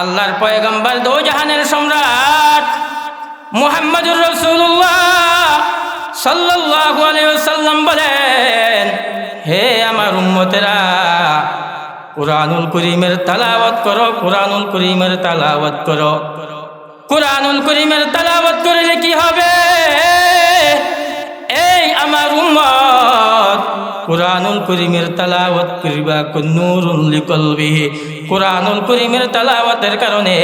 আল্লাহর পয়গম্বর দো জাহানের সম্রাট মুহাম্মদুর রসুল্লাহ সাল্লাল্লাহু আলাইহি ওয়াসাল্লাম বলেন, হে আমার উম্মতেরা, কুরআনুল করিমের তালাওয়াত করো, কুরআনুল করিমের তালাওয়াত করো। কুরআনুল করিমের তালাওয়াত করলে কি হবে? এই আমার উম্মত কুরআনুল করিমের তালাওয়াত করিবা কুন্নুরুল লিকলবিহি কুরআনুল করিমের তালাওয়াতের কারণে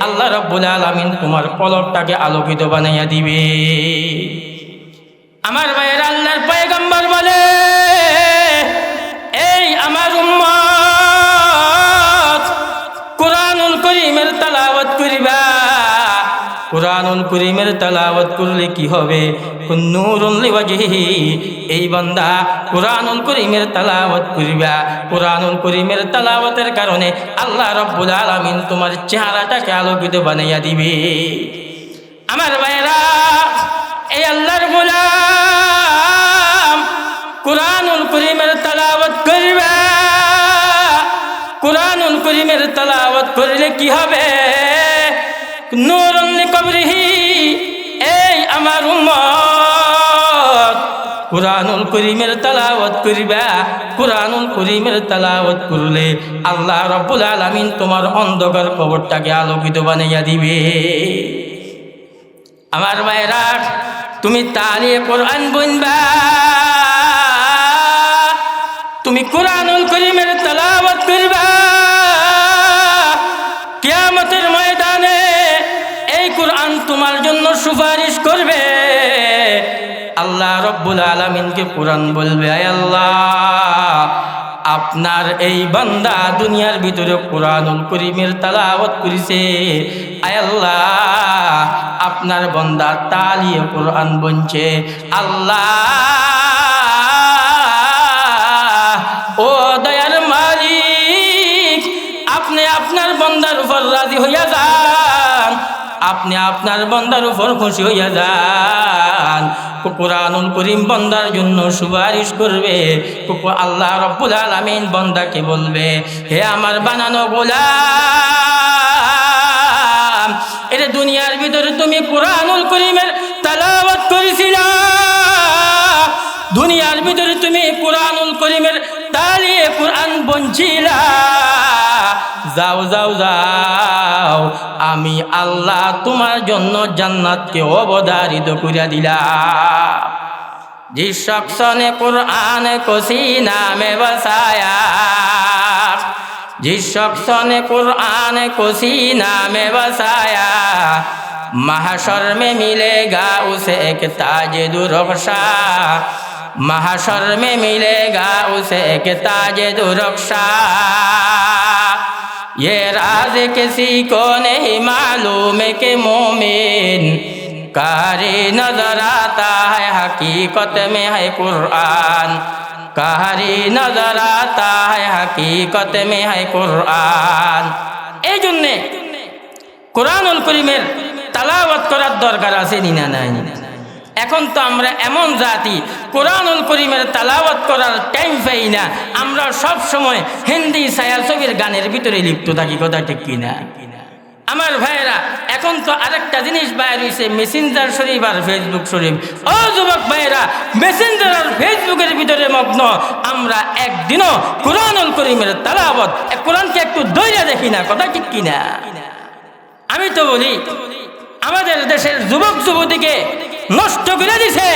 আল্লাহ রাব্বুল আলামিন তোমার কলবটাকে আলোকিত বানাইয়া দিবে আমার ভাইয়ের কুরআনুল করিমের তালাওয়াত করলে কি হবে? এই বান্দা কুরআনুল করিমের তালাওয়াত করিবা। কুরআনুল করিমের তালাওয়াতের কারণে আল্লাহ রাব্বুল আলামিন তোমার চেহারাটাকে আলোকিত বানাইয়া দিবে। আমার ভাইয়েরা, এই আল্লাহর গোলাম কুরআনুল করিমের তালাওয়াত করবা। কুরআনুল করিমের তালাওয়াত করলে কি হবে? নূরুল কবরিহি আমার উম্মত। কুরআনুল করিমের তালাওয়াত করিবা, কুরআনুল করিমের তালাওয়াত করলে আল্লাহ রাব্বুল আলামিন তোমার অন্ধকার কবরটাকে আলোকিত বানাইয়া দিবে। আমার মায়েরা, তুমি তালিয়ে কোরআন বনবা তুমি কোরআনুল করিমের আল্লাহ রব্বুল আলমিনকে কোরআন বলবে, আয় আল্লাহ, আপনার এই বান্দা দুনিয়ার ভিতরে কোরআনুল করিমের তালাওয়াত করেছে। আয় আল্লাহ, আপনার বান্দা তালিয়ে কোরআন বনছে। আল্লাহ, ও দয়ার মালিক, আপনি আপনার বন্দার উপর রাজি হইয়া আপনি আপনার বন্দার উপর খুশি হইয়া যান। কোরআনুল করিম বন্দার জন্য সুপারিশ করবে। কুকুর আল্লাহ রব্বুল আলামিন বন্দাকে বলবে, হে আমার বানানো গোলাম এটা দুনিয়ার ভিতরে তুমি কোরআনুল করিমের তালাওয়াত করেছিলা। দুনিয়ার ভিতরে তুমি কোরআনুল করিমের তালিয়ে কোরআন বঞ্চিলা। যাও যাও যাও আমি আল্লাহ তোমার জন্য জান্নাতকে অবধারিত করিয়া দিলাম जिस शख्स ने कुरान को सीना में बसाया जिस शख्स ने कुरान को सीना में बसाया महाशर में मिलेगा उसे एक ताज दुरक्षा महाशर में मिलेगा उसे एक ताज दुरक्षा ये राज किसी को नहीं मालूम के मोमिन कारी नजर आता है हकीकत में है कुरान कारी नजर आता है हकीकत में है कुरान এই জন্যে কোরআনুল করিমের তালাওয়াত করার দরকার আছে নিনা নাই এখন তো আমরা এমন জাতি, কোরআনুল করিমের তালাওয়াত করার টাইম পাই না। আমরা সব সময় হিন্দি ছায়াছবির গানের ভিতরে লিপ্ত থাকি, কথা ঠিক কিনা? আমার ভাইয়েরা, এখন তো আরেকটা জিনিস বাইর হয়েছে মেসেঞ্জার শরীফ আর ফেসবুক শরীফ। ও যুবক ভাইয়েরা মেসেঞ্জার আর ফেসবুকের ভিতরে মগ্ন। আমরা একদিনও কোরআনুল করিমের তালাবত কোরআনকে একটু দৈরা দেখি না, কথা ঠিক কিনা? আমি তো বলি, আমাদের দেশের যুবক যুবতীকে নষ্ট করে দিছে।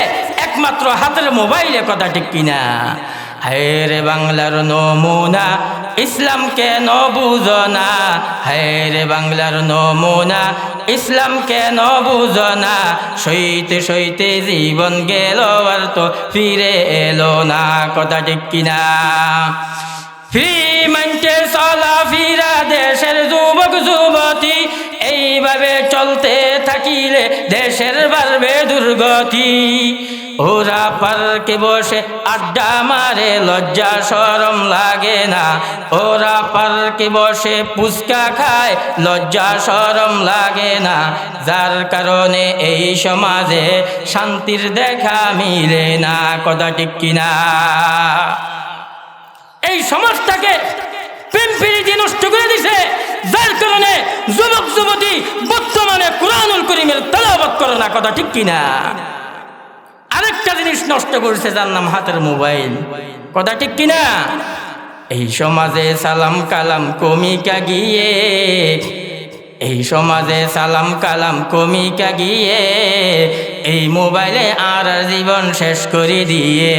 একমাত্র হাতের মোবাইলে কথা ঠিক কিনা? হায়রে বাংলার নমুনা ইসলাম কেন বুঝনা হায়রে বাংলার নমুনা ইসলাম কেন বুঝনা সইতে সইতে জীবন গেল, আর তো ফিরে এলো না। কথা ঠিক কিনা? ফ্রি মাইন্ডে চলা ফিরা দেশের যুবক, যুবতী এইভাবে চলতে থাকিলে দেশের বাড়বে দুর্গতি। ওরা পার্কে বসে আড্ডা মারে, লজ্জা সরম লাগে না। ওরা পার্কে বসে পুচকা খায়, লজ্জা সরম লাগে না। যার কারণে এই সমাজে শান্তির দেখা মিলে না, কথা ঠিক কিনা। এই সমাজটাকে প্রেম প্রীতি নষ্ট করে দিছে। যার কারণে যুবক, যুবতী বর্তমানে কোরআনুল করিমের তালাবাত করে না, কথা ঠিক কিনা? আরেকটা জিনিস নষ্ট করছে, যার নাম হাতের মোবাইল। কথা ঠিক কিনা? এই সমাজে সালাম কালাম কমিকা গিয়ে, এই সমাজে সালাম কালাম কমিকা গিয়ে, এই মোবাইলে আর জীবন শেষ করে দিয়ে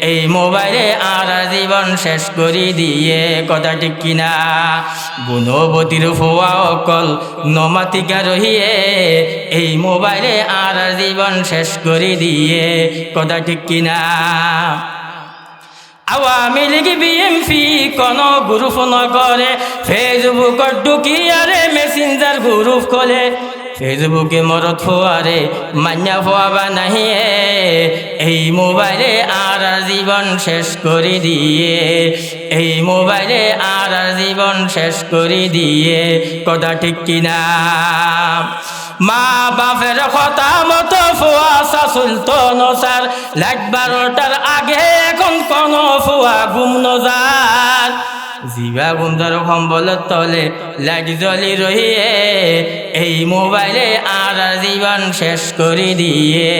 এই মোবাইলে আর জীবন শেষ করে দিয়ে কথা ঠিক কিনা? গুণবতীর ফোয়া অকল নমাতিকা রহিয়ে এই মোবাইলে আর জীবন শেষ করে দিয়ে কথা ঠিক কিনা? আওয়ামী লীগ, বিএমপি কোন গ্রুপ নগরে ফেসবুক ঢুকিয়ারে মেসেঞ্জার গ্রুপ খোলে। ফেসবুকে মরত ফোয়ারে মান্যা ফোয়াবা নাহিয়ে, এই মোবাইলে আর জীবন শেষ করে দিয়ে, এই মোবাইলে আর জীবন শেষ করে দিয়ে, কথা ঠিক কিনা? মা বাপের কথা মতো ফুয়া শাশুল তো নসার লাগ আগে এখন কোন ফুয়া ঘুম নজার। জিবা গুন্দর সম্বলের তলে লাগ জ্বলি রহিয়ে, এই মোবাইলে আর জীবন শেষ করে দিয়ে,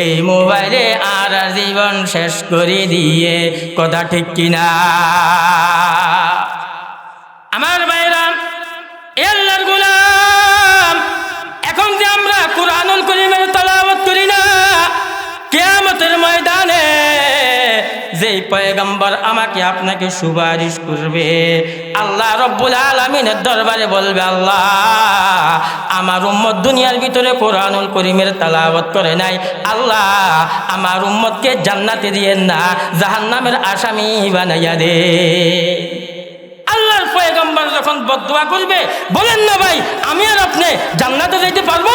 এই মোবাইলে আর জীবন শেষ করে দিয়ে, কথা ঠিক কিনা? আমার বাইরাম এল্লার গুলাম, এখন যে আমরা কোরআনুল করিমের তলাবত করি না, কেয়ামতের ময়দানে পয়গম্বর আমাকে আপনাকে সুপারিশ করবে। আল্লাহ রব্বুল আলমিনের দরবারে বলবে, আল্লাহ, আমার উম্মত দুনিয়ার ভিতরে কোরআনুল করিমের তালাবত করে নাই। আল্লাহ, আমার উম্মতকে জান্নাতে দিয়েন না, জাহান্নামের আসামি বানাইয়া দে। আল্লাহর পয়গম্বর যখন বদুয়া করবে, বলেন না ভাই, আমি আর আপনি জান্নাতে যাইতে পারব?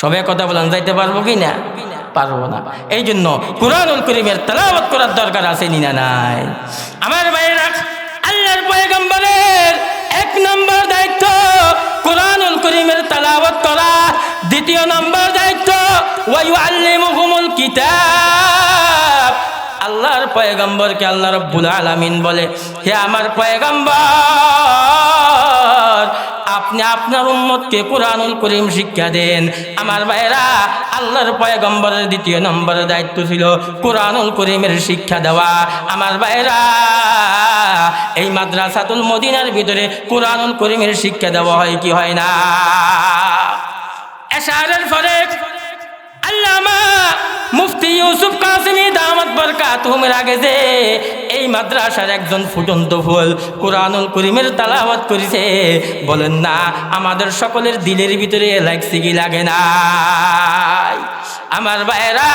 সবে কথা বলেন, যাইতে পারব কি না? পারব না। এই জন্য কোরআনুল করিমের তেলাওয়াত করার দরকার আছে নি নাই? আমার ভাইয়েরা, আল্লাহর পয়গম্বরের এক নম্বর দায়িত্ব কোরআনুল করিমের তেলাওয়াত করা। দ্বিতীয় নম্বর দায়িত্ব ওয়াইউ আল্লিমুহুমুল কিতাব। আল্লাহর পয়গম্বরকে আল্লাহ রব্বুল আলামিন বলে, হে আমার পয়গম্বর আপনি আপনার উম্মতকে কোরআনুল করিম শিক্ষা দেন। আমার ভাইরা আল্লাহর পয়গম্বরের দ্বিতীয় নম্বর দায়িত্ব ছিল কোরআনুল করিমের শিক্ষা দেওয়া। আমার ভাইরা এই মাদ্রাসাতুল মদিনার ভিতরে কোরআনুল করিমের শিক্ষা দেওয়া হয় কি হয় না? এশারের পরে আল্লামা মুফতি ইউসুফ কাসিমি, দামাত বরকাতুহুমের আগে যে এই মাদ্রাসার একজন ফুটন্ত ফুল কোরআনুল করিমের তালাওয়াত করেছে। বলেন না, আমাদের সকলের দিলের ভিতরে লাগছে কি লাগে না আমার বাইরা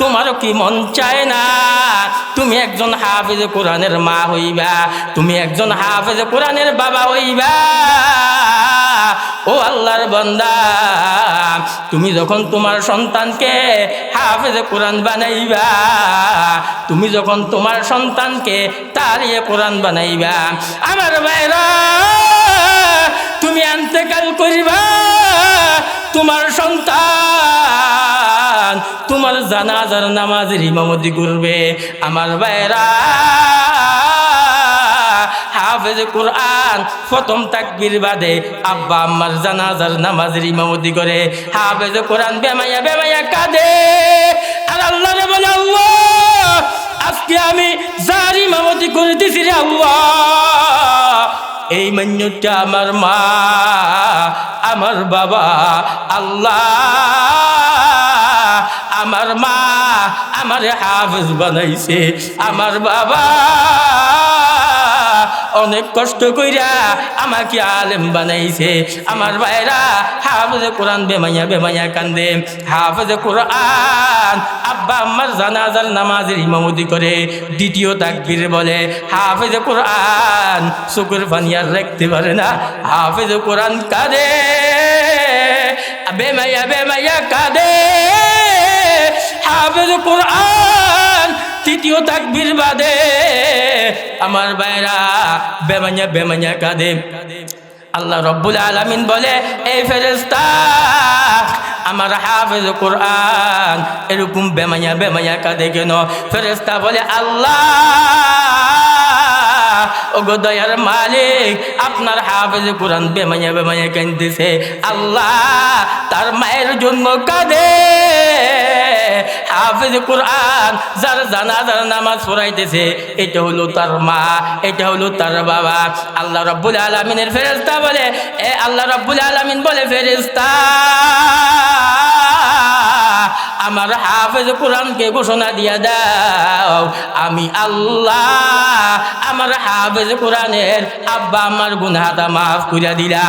তোমারও কি মন চায় না? তুমি একজন হাফেজ কোরআনের মা হইবা, তুমি একজন হাফেজ কোরআনের বাবা হইবা। ও আল্লাহর বন্দা, তুমি যখন তোমার সন্তানকে হাফেজে কোরআন বানাইবা, তুমি যখন তোমার সন্তানকে তারিয়ে কোরআন বানাইবা, আমার ভাইরা, তুমি আনতে আন্তেকাল করিবা, তোমার সন্তান তোমার জানাজার নামাজের ইমামতি করবে। আমার ভাইরা হাফেজ কোরআন, প্রথম তাকবির বাদে আব্বা আম্মার জানাজার নামাজের ইমামতি করে। হাফেজ কোরআন বেমাইয়া বেমাইয়া কাঁদে। আর আল্লাহ বলে আজকে আমি যার ইমামতি করতেছি রে আল্লাহ। এই মান্যটা আমার মা, আমার বাবা, আল্লাহ। আমার মা আমার হাফেজ বানাইছে, আমার বাবা। অনেক কষ্ট কইরা আমাকে আলেম বানাইছে। আমার ভাইরা হাফেজে কোরআন বেমাইয়া বেমাইয়া কান্দে। হাফেজে কোরআন আব্বা আম্মার জানাজার নামাজের ইমামতি করে। দ্বিতীয় তাকবীর বলে, হাফেজে কোরআন শুকুর ফানিয়ার রাখতে পারে না। হাফেজে কোরআন কাঁদে, বেমাইয়া বেমাইয়া কাঁদে। হাফেজ কোরআন তৃতীয় তাকবীর বাদে আমার বাইরা বেমাইয়া বেমাইয়া কাঁদে। আল্লাহ রব্বুল আলামিন বলে এই ফেরেস্তা আমার হাফেজ কোরআন এরকম বেমাইয়া বেমাইয়া কাঁদে কেন? ফেরেস্তা বলে, আল্লাহ, ওগো দয়ার মালিক, আপনার হাফেজ কোরআন বেমাইয়া বেমাইয়া কান্দিছে আল্লাহ, তার মায়ের জন্য কাঁদে। হাফেজ কোরআন, যার জানাজার নামাজ পড়াইতেছে, এটা হলো তার মা, এটা হলো তার বাবা। আল্লাহ রব্বুল আলমিনের ফেরেস্তা বলে, এ আল্লাহ রব্বুল আলমিন বলে ফেরেস্তা আমার হাফেজ কোরআনকে ঘোষণা দিয়া দাও, আমি আল্লাহ আমার হাফেজ কোরআনের আব্বা আমার গুনহাটা মাফ করিয়া দিলা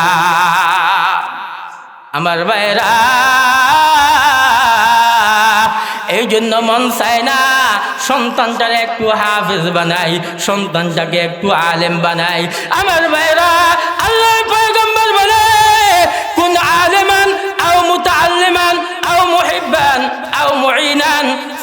আমার বাইরা এই জন্য মন চায় না সন্তানটারে একটু হাফেজ বানাই, সন্তানটাকে একটু আলেম বানাই। আমার ভাইরা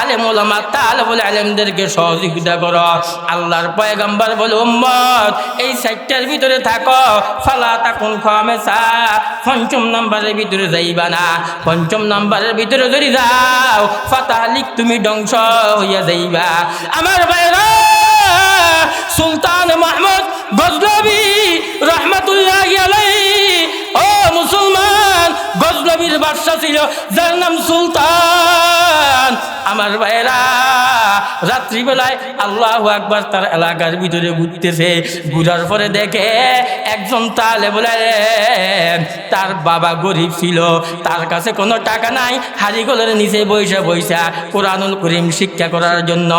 আলেম ওলামা তালেবুল আলেমদেরকে সহযোগিতা করো। আল্লাহর পয়গম্বর বলো, উম্মত, এই সাইটটার ভিতরে থাকো। ফালা তাকুন খামেসা, পঞ্চম নম্বরের ভিতরে যাইবা না। পঞ্চম নম্বরের ভিতরে যদি যাও ফাতালিক তুমি ধ্বংস হইয়া যাইবা। আমার বাইরা সুলতান মাহমুদ গজনবী রহমতুল্লাহ আলাই ও মুসলমান, গজনবীর বাদশা ছিল, যার নাম সুলতান। আমার ভাইরা রাত্রিবেলায় আল্লাহ একবার তার এলাকার ভিতরে ঘুরতেছে। ঘুরার পরে দেখে একজন তালে বলে তার বাবা গরিব ছিল, তার কাছে কোনো টাকা নাই হারিগোলের নিচে বৈশা বৈশা কোরআনুল করিম শিক্ষা করার জন্য।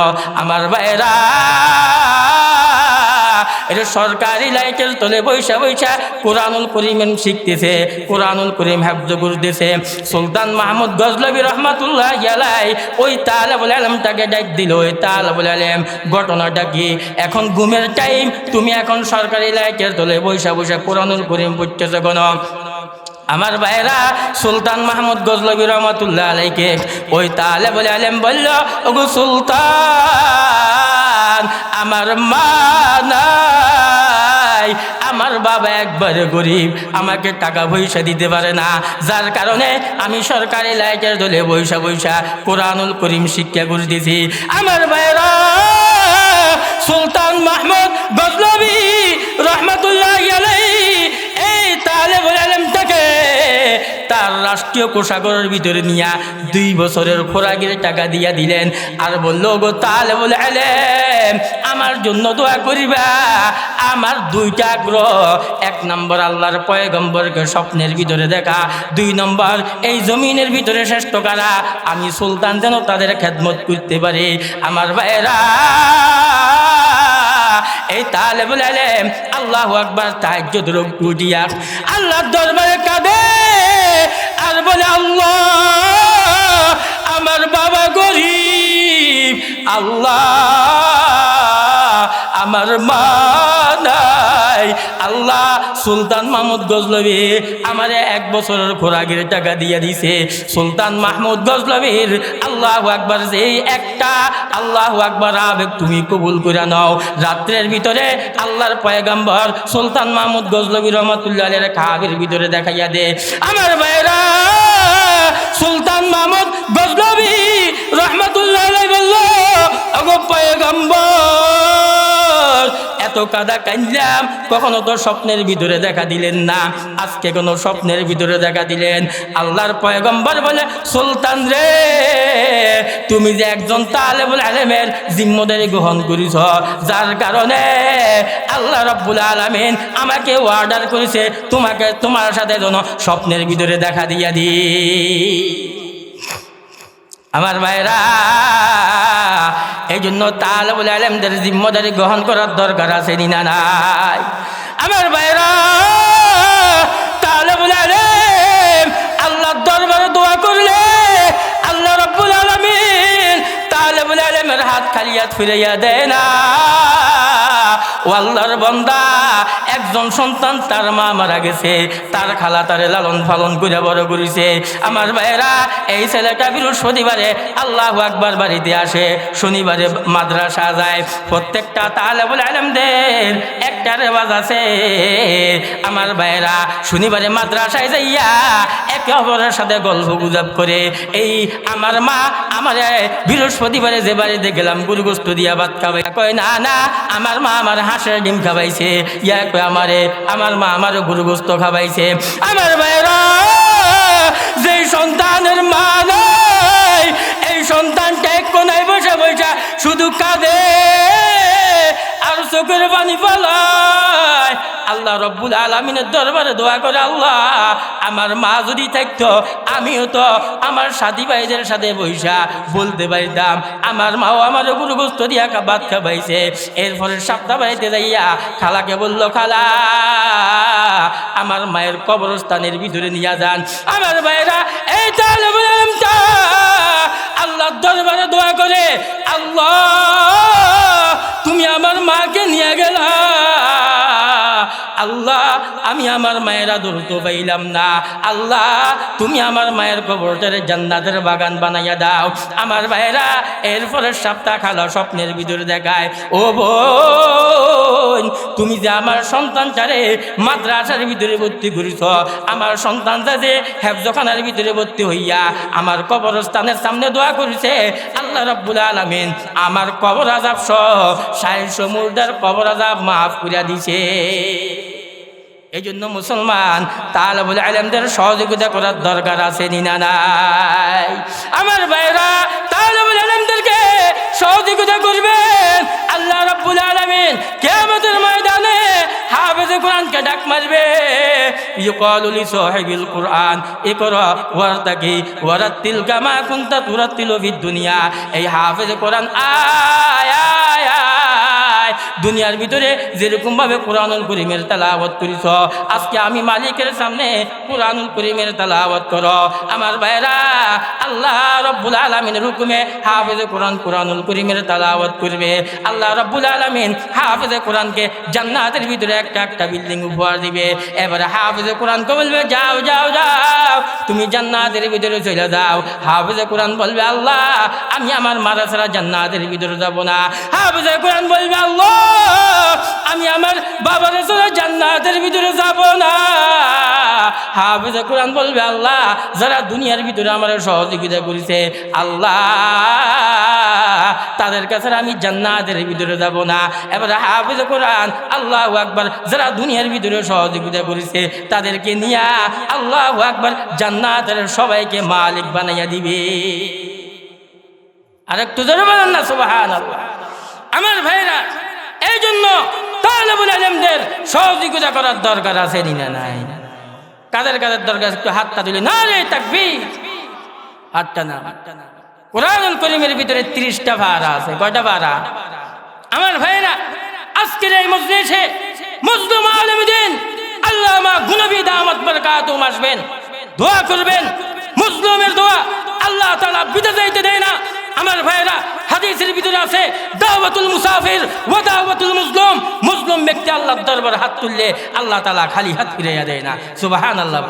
আমার ভাইরা এটা সরকারি লাইটের তলে বৈশা বৈশা কোরআনুল করিম শিখতেছে, কোরআনুল করিম হাফজ করতেছে। সুলতান মাহমুদ গজলবি রহমাতুল্লাহ গেলাই ওই তালাবুল আলমটাকে ডাক দিল, ওই তালাবুল আলম ঘটনাটা কি? এখন ঘুমের টাইম তুমি এখন সরকারি লাইটের তলে বৈশা বৈশা কোরআনুল করিম পড়তেছে কোন? আমার ভাইরা সুলতান মাহমুদ গজলবী রহমতুল্লাহ আলাইকে ওই তালে বলে আলেম বলল, ওগো সুলতান আমার মা আমার বাবা একবারে গরিব, আমাকে টাকা পয়সা দিতে পারে না। যার কারণে আমি সরকারি লাইটের দলে বৈশা বৈশা কোরআনুল করিম শিক্ষা করে দিছি। আমার ভাইরা সুলতান মাহমুদ গজলবি রহমতুল্লাহ রাষ্ট্রীয় কোষাগরের ভিতরে নিয়া দুই বছরের খোরাকের টাকা দিয়া দিলেন। আর বলল গো তালে বলে আমার জন্য দোয়া করিবা। আমার দুইটা আগ্রহ। এক নম্বর, আল্লাহর পয়গম্বরকে স্বপ্নের ভিতরে দেখা। দুই নম্বর, এই জমিনের ভিতরে শ্রেষ্ঠ কারা? আমি সুলতান যেন তাদের খেদমত করতে পারি। আমার ভাইয়েরা এই তালে বলে আল্লাহ আকবার তাহাজ্জুদ উঠিয়া আল্লাহর দরবারে কাঁদে। আর বলে, আল্লাহ, আমার বাবা গরিব। আল্লাহ, আমার মা নাই আল্লাহ সুলতান মাহমুদ গজলবী আমারে এক বছরের খোরাকের টাকা দিয়ে দিছে। সুলতান মাহমুদ গজলবীর আল্লাহ আকবার যে একটা আল্লাহ আকবার আবেগ তুমি কবুল করে নাও। রাত্রের ভিতরে আল্লাহর পয়গাম্বর সুলতান মাহমুদ গজলবী রহমতুল্লাহ খাবের ভিতরে দেখাইয়া দে। আমার ভাইরা, সুলতান মাহমুদ গজলবী রহমতুল্লাহ বলল কাদা কান্দাম কখনো তো স্বপ্নের ভিতরে দেখা দিলেন না। আজকে কোনো স্বপ্নের ভিতরে দেখা দিলেন। আল্লাহর পয়গম্বর বলে, সুলতান রে, তুমি যে একজন তালেবুল আলেমের জিম্মদারি গ্রহণ করিছ, যার কারণে আল্লাহ রব্বুল আলমিন আমাকে অর্ডার করেছে, তোমাকে, তোমার সাথে যেন স্বপ্নের ভিতরে দেখা দিয়া দি আমার ভাইরা এই জন্য তালবুল আলমদের জিম্মদারি গ্রহণ করার দরকার আছে না নাই? আমার ভাইরা তালবুল আলম, আল্লাহর দরবারে দোয়া করলে আল্লাহ রব্বুল আলমিন তালবুল আলমের হাত খালি হাত ফিরাইয়া দেয় না। ও আল্লাহর বন্দা, একজন সন্তান তার মা মারা গেছে, তার খালা তারে লালন পালন করে বড় করেছে। আমার ভাইয়েরা, এই ছেলেটা বৃহস্পতিবারে আল্লাহ আকবার বাড়িতে আসে, শনিবারে মাদ্রাসা যায়। প্রত্যেকটা তাহলে বলে আলমদের একটা রেওয়াজ আছে। আমার ভাইয়েরা, শনিবারে মাদ্রাসায় যাইয়া একে অপরের সাথে গল্প গুজব করে, এই আমার মা আমার বৃহস্পতিবারে যে বাড়িতে গেলাম গুরুগোস্ত দিয়া ভাত খাবাই কয়, না না, আমার মা আমার হাঁসের ডিম খাবাইছে। ইয়া কয় আমারে, আমার মা আমারও গুরুগোস্ত খাবাইছে। আমার ভাইরা যে সন্তানের মা নাই, এই সন্তানটা এক কোনায় বসে বসে শুধু কাঁদে। আর চোখের পানি পালায় আল্লাহ রব্বুল আলমিনের দরবারে দোয়া করে, আল্লাহ, আমার মা যদি থাকতো, আমিও তো আমার সাথী ভাইদের সাথে বৈশা বলতে পারতাম। আমার মাও আমার গুরুগ্রস্ত দিয়া কা- ভাত খাবাইছে এরপরে সপ্তাহ বাড়িতে যাইয়া খালাকে বলল, খালা, আমার মায়ের কবরস্থানের ভিতরে নিয়ে যান। আমার ভাইরা এই তাহলে আল্লাহর দরবারে দোয়া করে, আল্লাহ তুমি আমার মাকে নিয়ে গেলা। আল্লাহ, আমি আমার মায়ের তো পাইলাম না। আল্লাহ, তুমি আমার মায়ের কবরটারে জান্নাতের বাগান বানাইয়া দাও। আমার ভাইরা এরপরে সপ্তাহ খালা স্বপ্নের ভিতরে দেখায়, ও বোন, তুমি যে আমার সন্তানটারে মাদ্রাসার ভিতরে ভর্তি করিছ, আমার সন্তানটা যে হেফজখানার ভিতরে ভর্তি হইয়া আমার কবরস্থানের সামনে দোয়া করেছে, আল্লাহ রব্বুল আলমিন আমার কবর আজাব সহ সাহেব সমুদ্রের কবর আজাব মাফ করিয়া দিছে। এই জন্য মুসলমান তাহলে বলে আলেমদের সহযোগিতা করার দরকার আছে নিনা নাই? আমার ভাইরা তাহলে বলে আলেমদেরকে সহযোগিতা করবেন। আল্লাহ রব্বুল আলমিন কেমতের ময়দানে হাফেজে কোরআনকে ডাক মারবে। ইউকালু লি সাহিবিল কোরআন, ইকরা ওয়ারতাকি ওয়ারাত্তিল কামা কুনতা তুরাত্তিলু দুনিয়া। এই হাফেজে কোরআন আয় দুনিয়ার ভিতরে যেরকম ভাবে কোরআনুল করিমের তালাওয়াত করিস, আজকে আমি মালিকের সামনে কোরআনুল করিমের তালাওয়াত কর। আমার ভাইরা আল্লাহ রব্বুল আলমিনের হুকুমে হাফেজে কোরআন কোরআনুল করিমের তালাওয়াত করবে। আল্লাহ রব্বুল আলমিন হাফেজে কোরআনকে জান্নাতের ভিতরে একটা একটা বিল্ডিং উপহার দিবে। এবারে হাফেজে কোরআনকে বলবে, যাও যাও যাও, তুমি জান্নাতের ভিতরে চলে যাও। হাফেজে কোরআন বলবে, আল্লাহ, আমি আমার মারা ছাড়া জান্নাতের ভিতরে যাব না। হাফেজে কোরআন বলবে, আল্লাহ আমি আমার বাবার জান্নাতের ভিতরে যাব না। হাফেজে কোরআন বলবে, আল্লাহ, যারা দুনিয়ার ভিতরে আমার সহযোগিতা করেছে, আল্লাহ, তাদের কাছে আমি জান্নাতের ভিতরে যাব না। এবার হাফেজ কোরআন, আল্লাহ আকবার, যারা দুনিয়ার ভিতরে সহযোগিতা করেছে, তাদেরকে নিয়া আল্লাহ আকবার জান্নাতের সবাইকে মালিক বানাইয়া দিবে। আর একটু বলেন না সুবাহান আমার ভাইরা এই জন্য তাহলে সহযোগিতা করার দরকার আছে নি নাই? কাদের কাদের দরকার? একটু হাতটা তুলে। না রে তাকবি হাতটা না কোরআনুল করিমের ভিতরে তিরিশটা ভাড়া আছে। কয়টা ভাড়া আমার ভাইরা আজকের এই মজলিসে মজলুম আলমদিন আল্লামা গুনবী দামত বরকাতুম আসবেন দোয়া করবেন। মুসলিমের দোয়া আল্লাহ তাআলা বিদে যাইতে দেয় না। আমার ভাইরা হাদিসের ভিতরে আছে, দাওয়াতুল মুসাফির ওয়া দাওয়াতুল মুসলিম মুসলিম ব্যক্তি আল্লাহর দরবার হাত তুললে আল্লাহ তাআলা খালি হাত ফিরাইয়া দেয় না। সুবহানাল্লাহ